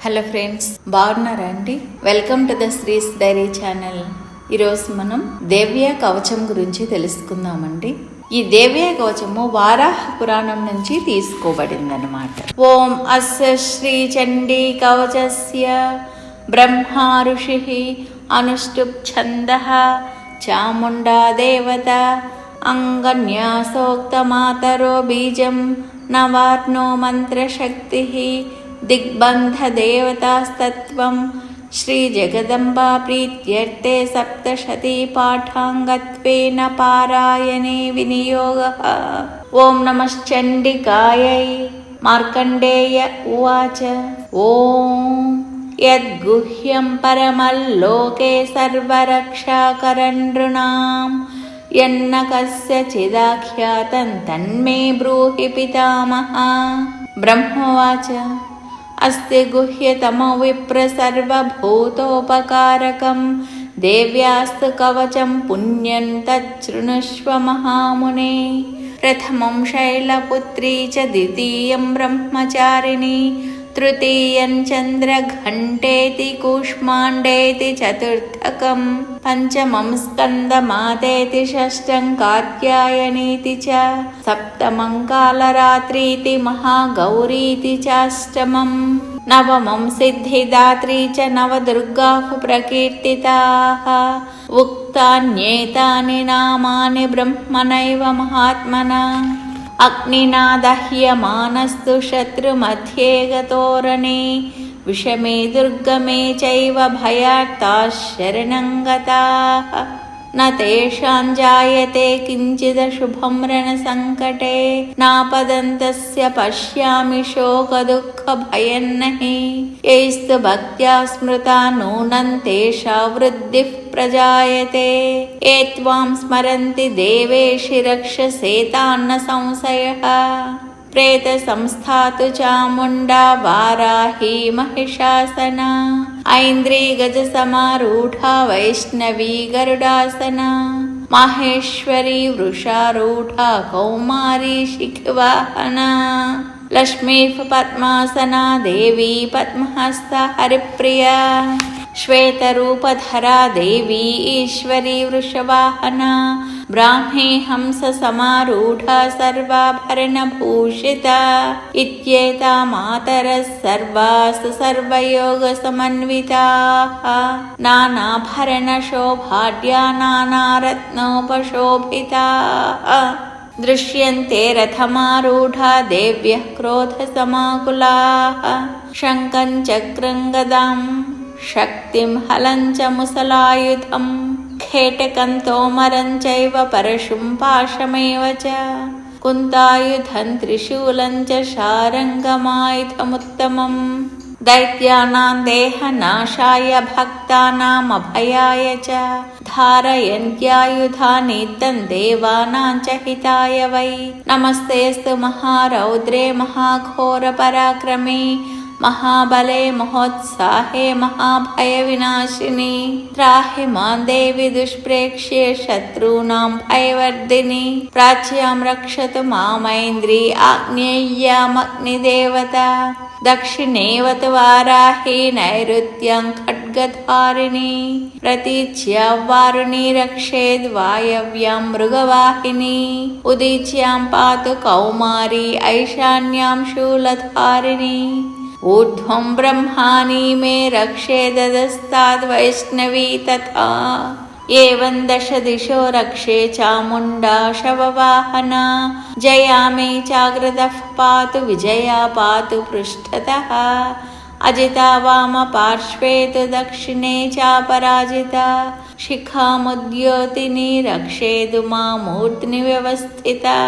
Hello friends బాగున్నారా అండి? Welcome to the Sri's diary channel ఈరోజు మనం దేవ్య కవచం గురించి తెలుసుకుందామండి. ఈ దేవ్య కవచము వారాహ పురాణం నుంచి తీసుకోబడింది అనమాట ఓం అస్య శ్రీ చండీ కవచస్య బ్రహ్మా ఋషి అనుష్టుప్ ఛంద చాముండా దేవత అంగన్యాసోక్తమాతరో బీజం నవార్ణో మంత్రశక్తి दिग्बन्धदेवतास्तत्त्वं श्रीजगदम्बा प्रीत्यर्थे सप्तशती पाठाङ्गत्वेन पारायणे विनियोगः। ॐ नमश्चण्डिकायै मार्कण्डेय उवाच। ॐ यद्गुह्यं परमल्लोके सर्वरक्षाकरनृणां यन्न कस्यचिदाख्यातं तन्मे ब्रूहि पितामहा। ब्रह्मवाच अस्ति गुह्यतमो विप्र सर्वभूतोपकारकं देव्यास्तु कवचं पुण्यं तच्छृणुष्व महामुने। प्रथमं शैलपुत्री च द्वितीयं ब्रह्मचारिणी तृतीयं चन्द्रघण्टेति कूष्माण्डेति चतुर्थकं पञ्चमं स्कन्दमातेति षष्ठं कात्यायनीति च सप्तमं कालरात्रीति महागौरीति चाष्टमम् नवमं सिद्धिदात्री च नवदुर्गाः प्रकीर्तिताः उक्तान्येतानि नामानि ब्रह्मणैव महात्मना अग्निना दह्यमानस्तु शत्रुमध्ये गतोरणे विषमे दुर्गमे चैव भयार्ताः शरणं गताः न तेषां जायते किञ्चिदशुभं रणसङ्कटे। नापदन्तस्य पश्यामि शोकदुःखभयं नहि यैस्तु भक्त्या स्मृता नूनं तेषा वृद्धिः प्रजायते। ये त्वां स्मरन्ति देवेशि रक्षसेतान्न संशयः प्रेतसंस्थातु चामुण्डा वाराही महिषासना। ऐन्द्री गजसमारूढा वैष्णवी गरुडासना। माहेश्वरी वृषारूढा कौमारी शिखवाहना। लक्ष्मीः पद्मासना देवी पद्महस्ता हरिप्रिया। श्वेतरूपधरा देवी ईश्वरी वृषवाहना ब्राह्मी हंससमारूढा सर्वाभरणभूषिता इत्येता मातरः सर्वासु सर्वयोगसमन्विताः। नानाभरणशोभाढ्या नानारत्नोपशोभिताः। दृश्यन्ते रथमारूढा देव्यः क्रोधसमाकुलाः। शङ्खं चक्रं गदाम् शक्तिं हलं च मुसलायुधं खेटकं परशुं पाशमेव च। कुन्तायुधं त्रिशूलं च शारङ्गमायुधमुत्तमम्। दैत्यानां देहनाशाय भक्तानामभयाय च। धारयन्त्यायुधानि तं देवानां च हिताय वै। नमस्तेऽस्तु महारौद्रे महाघोरपराक्रमे महाबले महोत्साहे महाभयविनाशिनि त्राहि मां देवि दुष्प्रेक्ष्ये शत्रूणां भयवर्धिनि प्राच्यां रक्षतु मामैन्द्री आग्नेय्यामग्निदेवता दक्षिणेवतु वाराही नैऋत्यं खड्गधारिणी प्रतीच्या वारुणी रक्षेद्वायव्यां मृगवाहिनी उदीच्यां पातु कौमारी ऐशान्यां शूलधारिणी ऊर्ध्वं ब्रह्माणि मे रक्षेदस्ताद्वैष्णवी तथा। एवं दश दिशो रक्षे चामुण्डा शववाहना। जया मे चाग्रतः पातु विजया पातु पृष्ठतः। अजिता वामपार्श्वे तु दक्षिणे चापराजिता। शिखामुद्योतिनी रक्षेदु मामूर्ध्नि व्यवस्थिता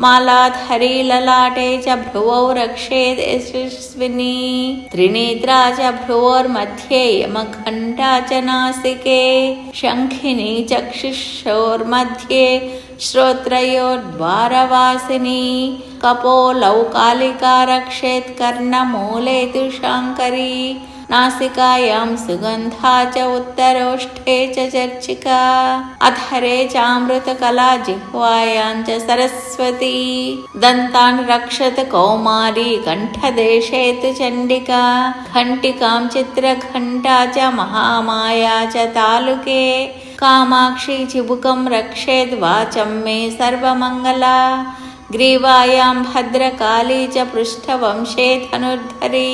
मालाधरी ललाटे च भ्रुवौ रक्षेद् यशस्विनी त्रिनेत्रा च भ्रुवोर्मध्ये यमघण्टा च नासिके शङ्खिनी चक्षुषोर्मध्ये श्रोत्रयोर्द्वारवासिनी कपोलौ कालिका रक्षेत् कर्णमूले तु शाङ्करी नासिकायां सुगन्धा च उत्तरोष्ठे च चर्चिका अधरे चामृतकला जिह्वायां च सरस्वती दन्तान् रक्षत कौमारी कण्ठदेशे तु चण्डिका घण्टिकां चित्रघण्टा च महामाया च तालुके कामाक्षी चिबुकं रक्षेद् वाचं मे सर्वमङ्गला ग्रीवायां भद्रकाली च पृष्ठवंशे धनुर्धरी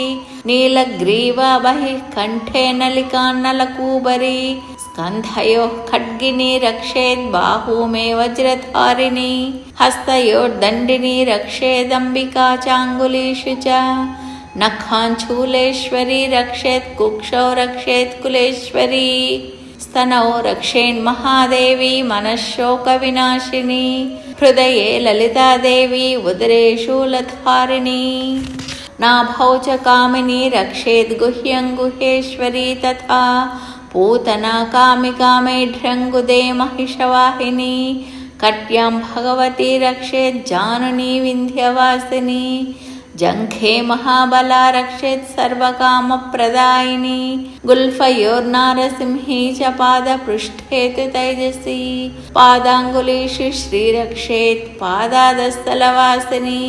नीलग्रीवा बहिः कण्ठे नलिकान्नलकूबरी स्कन्धयोः खड्गिनी रक्षेद् बाहू मे वज्रधारिणी हस्तयोर्दण्डिनी रक्षेदम्बिका चाङ्गुलीषु च नखाञ्चूलेश्वरी रक्षेत् कुक्षौ रक्षेत् कुलेश्वरी स्तनौ रक्षेन्महादेवी मनःशोकविनाशिनी हृदये ललितादेवी उदरे शूलधारिणी नाभौ च कामिनी रक्षेद् गुह्यं गुहेश्वरी तथा पूतना कामिका मेढ्रङ्गुदे महिषवाहिनी कट्यां भगवती रक्षेत् जाननी विन्ध्यवासिनी जङ्घे महाबला रक्षेत् सर्वकामप्रदायिनी गुल्फयोर्नारसिंही च पादपृष्ठे तु तैजसी पादाङ्गुलीषु श्रीरक्षेत् पादादस्थलवासिनी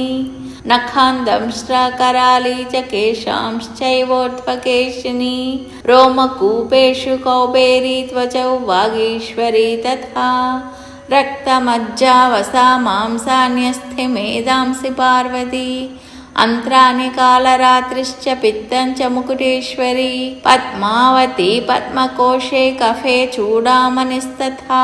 नखान् दंष्ट्राकराली च केशांश्चैवोर्ध्वकेशिनी रोमकूपेषु कौबेरी त्वचौ वागीश्वरी तथा रक्तमज्जावसा मांसान्यस्थे मेदांसि पार्वती अन्त्राणि कालरात्रिश्च पित्तं च मुकुटेश्वरी पद्मावती पद्मकोशे कफे चूडामणिस्तथा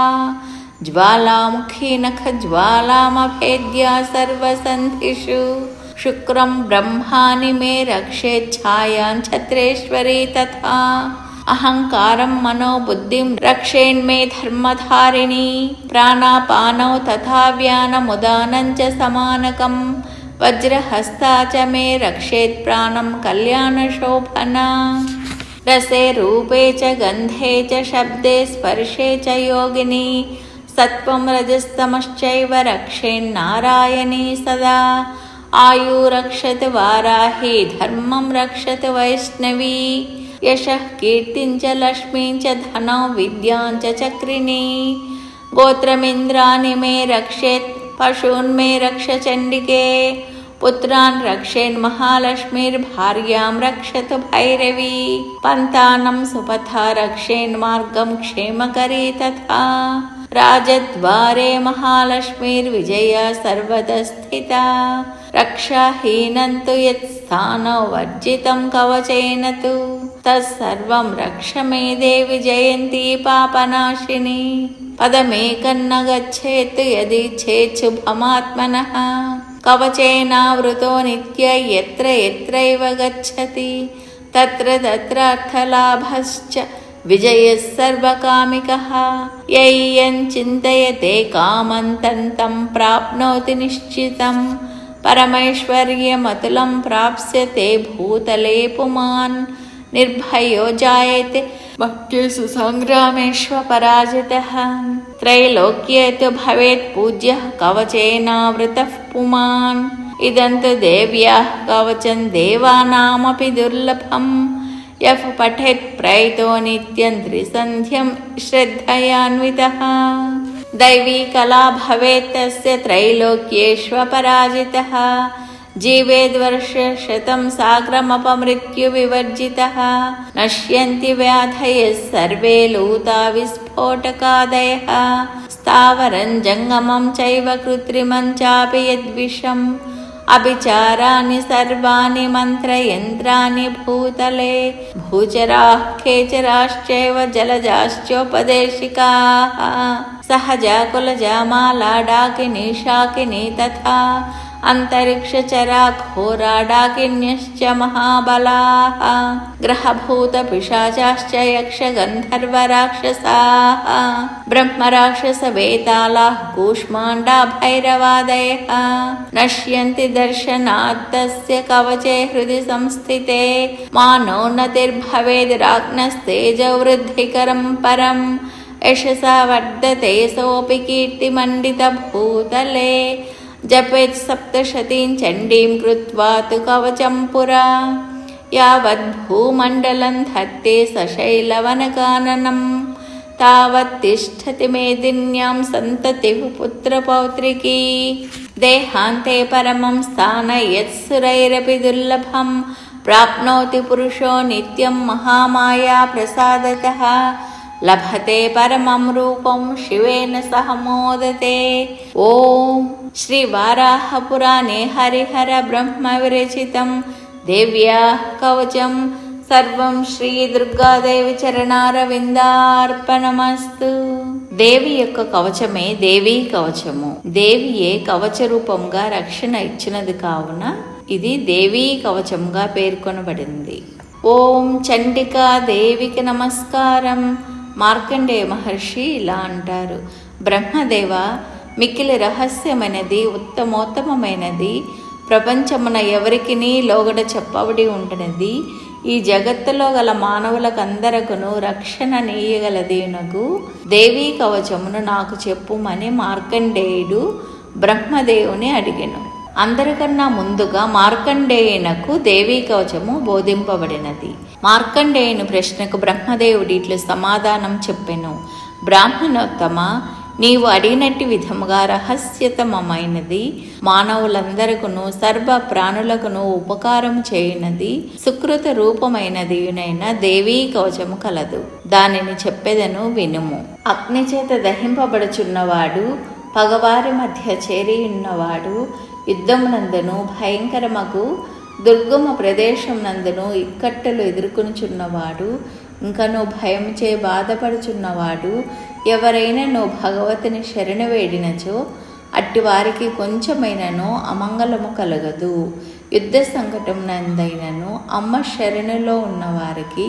ज्वालामुखी नखज्वालामभेद्या सर्वसन्धिषु। शुक्रं ब्रह्माणि मे रक्षेच्छायां छत्रेश्वरी तथा। अहङ्कारं मनोबुद्धिं रक्षेन्मे धर्मधारिणी। प्राणापानौ तथा व्यानमुदानं च समानकम्। वज्रहस्ता च मे रक्षेत् प्राणं कल्याणशोभना। रसे रूपे च गन्धे च शब्दे स्पर्शे च योगिनी సత్వం రజస్తమశ్చైవ రక్షేన్నారాయణే సదా ఆయు రక్షత్ వారాహి ధర్మం రక్షత్ వైష్ణవి యశ కీర్తించ లక్ష్మీంచ ధనం విద్యాంచ చక్రిణి గోత్రమింద్రాని మే రక్షేత్ పశూన్ మే రక్ష చండికే పుత్రాన్ రక్షేన్ మహాలక్ష్మీర్భార్యాం రక్షతు భైరవి పంతానం సుపథ రక్షేన్ మార్గం క్షేమకరీ తథా రాజద్వారే మహాలక్ష్మీర్విజయ సర్వతస్థిత రక్షాహీనంతు యత్ స్థానం వర్జితం కవచేన తు తత్సర్వం రక్ష మే దేవి జయంతి పాపనాశిని. పదమేకన్న గచ్చేత్ యది చేచ్చుభమాత్మన కవచేనావృతో నిత్య ఎత్ర ఎత్రైవ గచ్చతి. తత్ర తత్రార్థలాభశ్చ విజయ సర్వకామిక. యయ్యం చింతయతే కామంతంతం ప్రాప్నోతి నిశ్చితం. పరమైశ్వర్యమతులం ప్రాప్స్యతే భూతలే పుమాన్ నిర్భయో జాయతే భక్తిసు సంగ్రామేష్వ పరాజిత. త్రైలోక్యే తు భవేత్ పూజ్య కవచేనావృత పుమాన్. ఇదంతు దేవ్యా కవచం దేవానామపి దుర్లభం. तु देव्याः कवचं देवानामपि दुर्लभम् यः पठेत् प्रयतो नित्यं त्रिसन्ध्यं श्रद्धयान्वितः दैवी कला भवेत् तस्य त्रैलोक्येष्वपराजितः जीवेद्वर्षशतं साग्रमपमृत्युविवर्जितः नश्यन्ति व्याधयः सर्वे लूता विस्फोटकादयः स्थावरं जङ्गमं चैव कृत्रिमं चापि यद्विषम् అభిచారాన్ని సర్వాణి మంత్రయంత్రాన్ని భూతలే. భూచరా ఖేచరాశ్చైవ జలజాశ్చోపదేశికా సహజాకులజామాలాడాకిని శాకిని తథా अन्तरिक्षचरा घोरा डाकिन्यश्च महाबलाः ग्रहभूतपिशाचाश्च यक्षगन्धर्वराक्षसाः ब्रह्मराक्षसवेतालाः कूष्माण्डा भैरवादयः नश्यन्ति दर्शनात् तस्य कवचे हृदि संस्थिते मानोन्नतिर्भवेद् राज्ञस्तेजवृद्धिकरं परम् यशसा वर्धते सोऽपि कीर्तिमण्डितभूतले जपेत् सप्तशतीं चण्डीं कृत्वा तु कवचं पुरा यावद्भूमण्डलं धत्ते सशैलवनकाननं तावत्तिष्ठति मेदिन्यां सन्ततिः पुत्रपौत्रिकी देहान्ते परमं स्थान यत्सुरैरपि दुर्लभं प्राप्नोति पुरुषो नित्यं महामाया प्रसादतः లభతే పరమం రూపం శివేన సహ మోదతే. ఓం శ్రీ వారాహపురాణే హరిహర బ్రహ్మ విరచితం. దేవ్యా కవచం సర్వం శ్రీ దుర్గాదేవి చరణారవిందార్పణమస్తు. దేవి యొక్క కవచమే దేవీ కవచము. దేవియే కవచ రూపంగా రక్షణ ఇచ్చినది కావున ఇది దేవీ కవచంగా పేర్కొనబడింది. ఓం చండికా దేవికి నమస్కారం. మార్కండేయ మహర్షి ఇలా అంటారు. బ్రహ్మదేవ మిక్కిలి రహస్యమైనది ఉత్తమోత్తమమైనది ప్రపంచమున ఎవరికిని లోగడ చెప్పబడి ఉంటున్నది. ఈ జగత్తులో గల మానవులకందరకును రక్షణ నీయగలదేనగు దేవీ కవచమును నాకు చెప్పుమని మార్కండేయుడు బ్రహ్మదేవుని అడిగాను. అందరికన్నా ముందుగా మార్కండేయునకు దేవీ కవచము బోధింపబడినది. మార్కండేయుని ప్రశ్నకు బ్రహ్మదేవుడి ఇట్లు సమాధానం చెప్పెను. బ్రాహ్మణోత్తమ నీవు అడిగినట్టి విధముగా రహస్యతమైనది మానవులందరకును సర్వ ప్రాణులకును ఉపకారం చేయునది సుకృత రూపమైనదియునైన దేవీ కవచము కలదు. దానిని చెప్పేదను వినుము. అగ్ని చేత దహింపబడుచున్నవాడు పగవారి మధ్య చేరి ఉన్నవాడు యుద్ధమునందును భయంకరమగు దుర్గమ ప్రదేశం నందును ఇక్కట్టలు ఎదుర్కొనుచున్నవాడు ఇంకను భయంచే బాధపడుచున్నవాడు ఎవరైనా నువ్వు భగవతిని శరణు వేడినచో అట్టి వారికి కొంచెమైనను అమంగళము కలగదు. యుద్ధ సంకటం నందైనను అమ్మ శరణులో ఉన్నవారికి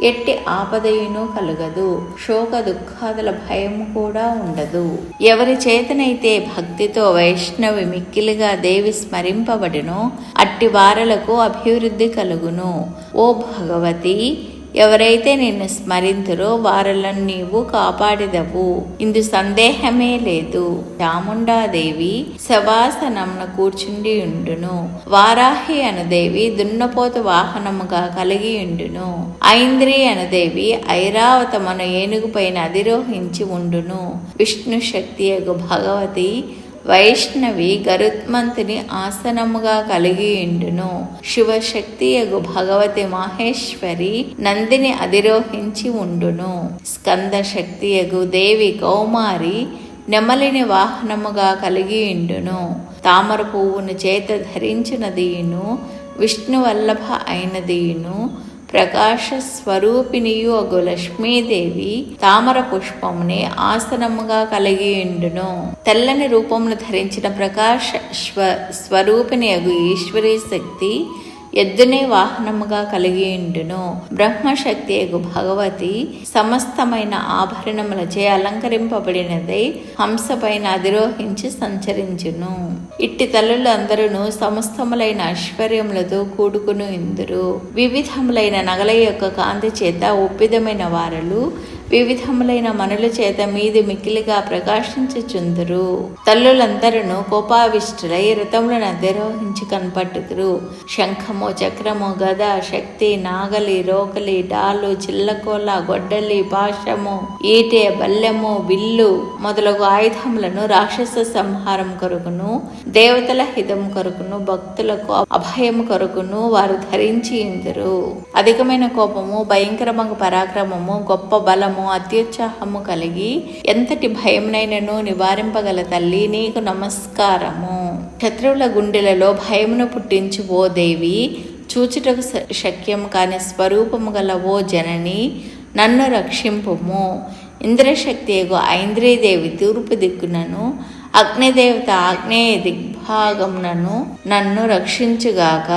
ఎట్టి ఆపదయును కలగదు. శోక దుఃఖాదుల భయము కూడా ఉండదు. ఎవరి చేతనైతే భక్తితో వైష్ణవి మిక్కిలిగా దేవి స్మరింపబడినో అట్టి వారలకు అభివృద్ధి కలుగును. ఓ భగవతి ఎవరైతే నిన్ను స్మరింతురో వారలను నీవు కాపాడిదవు. ఇందు సందేహమే లేదు. చాముండాదేవి శవాసనమున కూర్చుండి ఉండును. వారాహి అనుదేవి దున్నపోత వాహనముగా కలిగి ఉండును. ఐంద్రి అనుదేవి ఐరావతమను ఏనుగుపైన అధిరోహించి ఉండును. విష్ణు శక్తి భగవతి వైష్ణవి గరుత్మంతుని ఆసనముగా కలిగి ఉండును శివశక్తి యగు భగవతి మహేశ్వరి నందిని అధిరోహించి ఉండును. స్కంద శక్తి యగు దేవి కౌమారి నెమలిని వాహనముగా కలిగి ఉండును తామర పువ్వును చేత ధరించినదీయును. విష్ణువల్లభ అయినదీయును. ప్రకాశ స్వరూపిణియు అగు లక్ష్మీదేవి తామర పుష్పముని ఆసనముగా కలిగి ఉండును. తెల్లని రూపమును ధరించిన ప్రకాశ స్వ స్వరూపిణి అగు ఈశ్వరీ శక్తి ఎద్దునే వాహనముగా కలిగి ఉండును. బ్రహ్మశక్తి అగు భగవతి సమస్తమైన ఆభరణములచే అలంకరింపబడినదై హంసపైన అధిరోహించి సంచరించును. ఇట్టి తల్లులు అందరూ సమస్తములైన ఐశ్వర్యములతో కూడుకుని ఇందురు. వివిధములైన నగల యొక్క కాంతి చేత ఒప్పిదమైన వారలు వివిధములైన మనుల చేత మీది మిక్కిలిగా ప్రకాశించుచుందురు. తల్లులందరూ కోపావిష్టులై రథములను అధిరోహించి కనపట్టుదురు శంఖము చక్రము గద శక్తి నాగలి రోకలి డాలు చిల్లకోల గొడ్డలి పాశము ఈటె బల్లెము విల్లు మొదలగు ఆయుధములను రాక్షస సంహారం కొరకును దేవతల హితం కొరకును భక్తులకు అభయం కొరకును వారు ధరించి ఇందురు. అధికమైన కోపము భయంకరమ పరాక్రమము గొప్ప బలము అత్యుత్సాహము కలిగి ఎంతటి భయమునైనను నివారింపగల తల్లి నీకు నమస్కారము. శత్రువుల గుండెలలో భయమును పుట్టించు ఓ దేవి చూచుటకు శక్యం కాని స్వరూపము గల ఓ జనని నన్ను రక్షింపుము. ఇంద్రశక్తి ఎగు ఐంద్రీదేవి తూర్పు దిక్కునను అగ్నిదేవత ఆగ్నేయ దిగ్భాగమునను నన్ను రక్షించుగాక.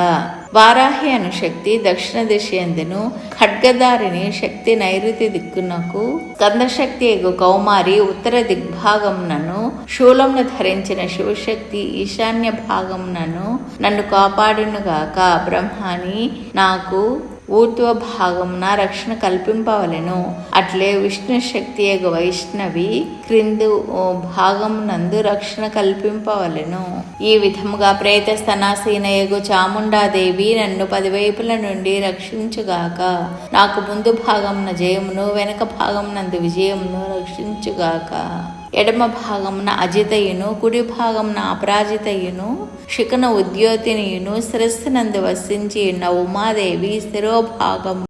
వారాహి అను శక్తి దక్షిణ దిశ ఎందును ఖడ్గదారిని శక్తి నైరుతి దిక్కునకు కందశక్తి ఎగు కౌమారి ఉత్తర దిగ్భాగమునను శూలమును ధరించిన శివశక్తి ఈశాన్య భాగమునను నన్ను కాపాడునుగాక. బ్రహ్మాని నాకు ఊర్ధ్వ భాగమున రక్షణ కల్పింపవలెను. అట్లే విష్ణు శక్తి యొక్క వైష్ణవి క్రిందు భాగమునందు రక్షణ కల్పింపవలెను. ఈ విధముగా ప్రేత స్తనాసీనయగు చాముండాదేవి నన్ను పదివైపుల నుండి రక్షించుగాక. నాకు ముందు భాగమున జయమును వెనక భాగమునందు విజయమును రక్షించుగాక. ఎడమ భాగమున అజితయును కుడి భాగమున అపరాజితయును శిఖన ఉద్యోతినియును శిరస్సునందు వసించి ఉన్న ఉమాదేవి శిరోభాగము.